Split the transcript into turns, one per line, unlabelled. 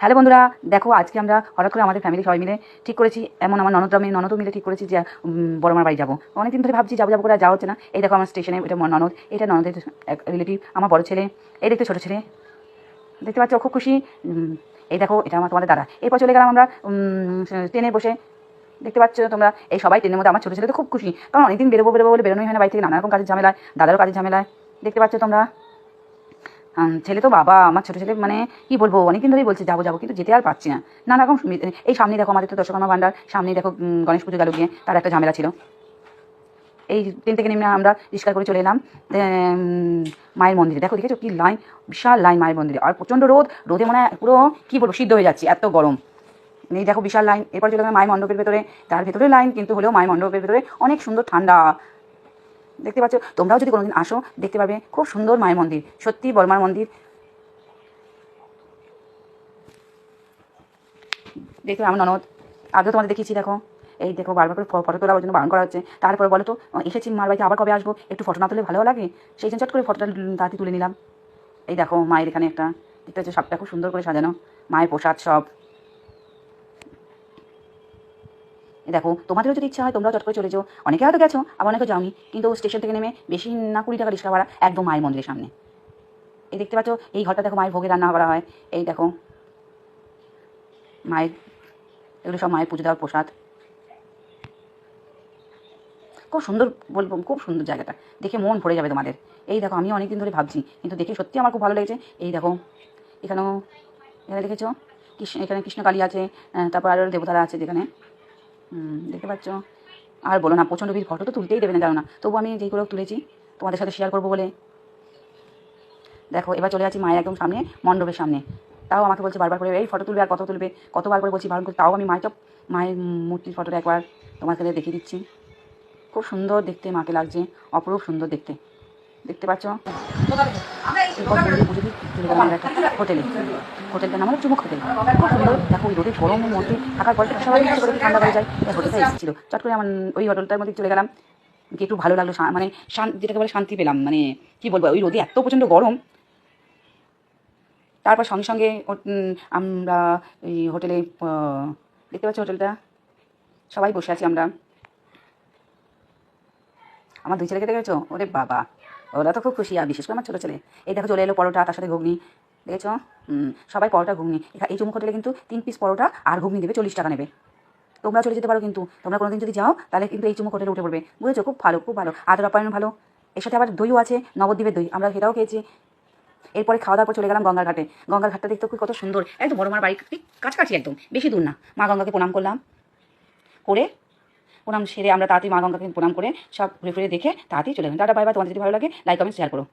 Hello বন্ধুরা দেখো আজকে আমরা হঠাৎ করে আমাদের ফ্যামিলি সবাই মিলে ঠিক করেছি এমন আমার ননদ আমি ননদও মিলে ঠিক করেছি যে উম, বড় যাব। অনেকদিন ধরে ভাবছি যাব যাব করে যাওয়া হচ্ছে না। এই দেখো আমার স্টেশনে এটা ননদ এটা ননদের এক রিলেটিভ আমার বড় ছেলে। এই দেখতে ছোটো ছেলে। দেখতে পাচ্ছ খুব খুশি। এই দেখো এটা আমার তোমাদের দাদা। এরপর চলে গেলাম আমরা ট্রেনে বসে। দেখতে পাচ্ছ তোমরা এই সবাই ট্রেনের মধ্যে আমার ছোটো ছেলে তো খুব খুশি। কারণ অনেকদিন বেরোবো বেরোবো বলে বেরোনোই হয় না বাড়ি থেকে নানা রকম কাজের ঝামেলায় দাদারও কাজের ঝামেলায়। দেখতে পাচ্ছ তোমরা। ছেলে তো বাবা, আমার ছোটো ছেলে মানে কি বলব, অনেকদিন ধরেই বলছে, যাব যাব, কিন্তু যেতে আর পারছি না। নানা রকম এই সামনে দেখো আমাদের তো দশকর্মা ভান্ডার, সামনেই দেখো গণেশ পুজো গেল গিয়ে, তার একটা ঝামেলা ছিল। এই ট্রেন থেকে নেমে আমরা রিক্সা করে চলে এলাম মায়ের মন্দিরে। দেখো, দেখেছ কি লাইন? বিশাল লাইন মায়ের মন্দিরে। আর প্রচণ্ড রোদ, রোদে মনে পুরো, কী বলব, সিদ্ধ হয়ে যাচ্ছি, এত গরম। এই দেখো বিশাল লাইন, এরপর চলে গেলাম মায়ের মণ্ডপের ভেতরে, তার ভেতরে লাইন, কিন্তু হলেও মায়ের মণ্ডপের ভেতরে অনেক সুন্দর ঠান্ডা। দেখতে পাচ্ছ? তোমরাও যদি কোনোদিন আসো, দেখতে পাবে খুব সুন্দর মায়ের মন্দির। সত্যি বর্মার মন্দির। দেখতে আমার ননদ। আগেও তোমাদের দেখিয়েছি, দেখো। এই দেখো, বারবার করে ফটো তোলার জন্য বারণ করা হচ্ছে। তারপরে বলো তো এসেছি মার বাড়িতে, আবার কবে আসব? একটু ফটো না তুলে ভালো লাগে? সেই জন্য চট করে ফটোটা তাড়াতাড়ি তুলে নিলাম। এই দেখো, মায়ের এখানে একটা, দেখতে হচ্ছে সবটা খুব সুন্দর করে সাজানো। মায়ের প্রসাদ সব এই দেখো, তোমাদেরও যদি ইচ্ছা হয় তোমরাও চট করে চলে যাও। অনেকে হয়তো গেছো, আবার অনেকে যাওনি। কিন্তু স্টেশন থেকে নেমে বেশি না কুড়ি টাকা রিক্সা ভাড়া একদম মায়ের মন্দিরের সামনে। এই দেখতে পাচ্ছ, এই ঘরটা দেখো মায়ের ভোগে রান্না করা হয়। এই দেখো, মায়ের, এগুলো সব মায়ের পুজো দেওয়ার প্রসাদ। খুব সুন্দর বলব, খুব সুন্দর জায়গাটা। দেখে মন ভরে যাবে তোমাদের। এই দেখো আমি অনেকদিন ধরে ভাবছি, কিন্তু দেখে সত্যি আমার খুব ভালো লেগেছে। এই দেখো, এখানেও, এখানে দেখেছ? কৃষ্ণ, এখানে কৃষ্ণকালী আছে তারপর আরও দেবতারা আছে যেখানে। দেখতে পাচ্ছ? আর বলো না, প্রচণ্ড ভিড় ফটো তো তুলতেই দেবে না, জানো না। তবু আমি যেইগুলো তুলেছি, তোমাদের সাথে শেয়ার করব বলে। দেখো, এবার চলে যাচ্ছি মায়ের একদম সামনে, মণ্ডপের সামনে। তাও আমাকে বলছে বারবার করে, এই ফটো তুলবে আর কত তুলবে? কতবার করে বলছি, বারণ করে, তাও আমি মায়ের মায়ের মূর্তির ফটোটা একবার তোমার তোমাকে দেখিয়ে দিচ্ছি। খুব সুন্দর দেখতে মাকে লাগছে, অপরূপ সুন্দর দেখতে। দেখতে পাচ্ছ? হোটেলে। হোটেলটার নাম হলো চুমুক হোটেল। খুব সুন্দর। দেখো ওই রোদে গরমের মধ্যে থাকার পর সবাই ইচ্ছে করে ঠান্ডা হয়ে যায়। এই হোটেলটা এসেছিল। চট করে আমার ওই হোটেলটার মধ্যে চলে গেলাম। গিয়ে একটু ভালো লাগল মানে শান যেটাকে বলে শান্তি পেলাম। মানে কি বলব ওই রোদে এত প্রচণ্ড গরম। তারপর সঙ্গে সঙ্গে আমরা এই হোটেলে দেখতে পাচ্ছি হোটেলটা? সবাই বসে আছি আমরা। আমার দুই ছেলেকে দেখেছ? ওরে বাবা। ওরা তো খুব খুশি, আর বিশেষ করে আমার ছোটো ছেলে। এই দেখো চলে এলো পরোটা, তার সাথে ঘুগনি। দেখেছ? সবাই পরোটা, ঘুগনি। এই চুমুক হোটেলে কিন্তু তিন পিস পরোটা আর ঘুগনি দেবে চল্লিশ টাকা নেবে। তোমরা চলে যেতে পারো কিন্তু। তোমরা কোনোদিন যদি যাও, তাহলে কিন্তু এই চুমুক হোটেলে উঠে পড়বে। বুঝেছ? খুব ভালো খুব ভালো। আদর আপ্যায়ন ভালো। এর সাথে আবার দইও আছে, নবদ্বীপের দই। আমরা সেটাও খেয়েছি। এরপরে খাওয়া দাওয়ার পর চলে গেলাম গঙ্গার ঘাটে গঙ্গার ঘাটটা দেখতে খুব কত সুন্দর। একদম বড় মার বাড়ি কাছাকাছি একদম, বেশি দূর না। মা গঙ্গাকে প্রণাম করলাম। করে প্রণাম সেরে আমরা তাড়াতাড়ি মা গঙ্গাকে প্রণাম করে সব ঘুরে ফিরে দেখে তাড়াতাড়ি চলে গেলাম টাটা, বাই বাই। তোমাদের যদি ভালো লাগে লাইক কমেন্ট শেয়ার করো।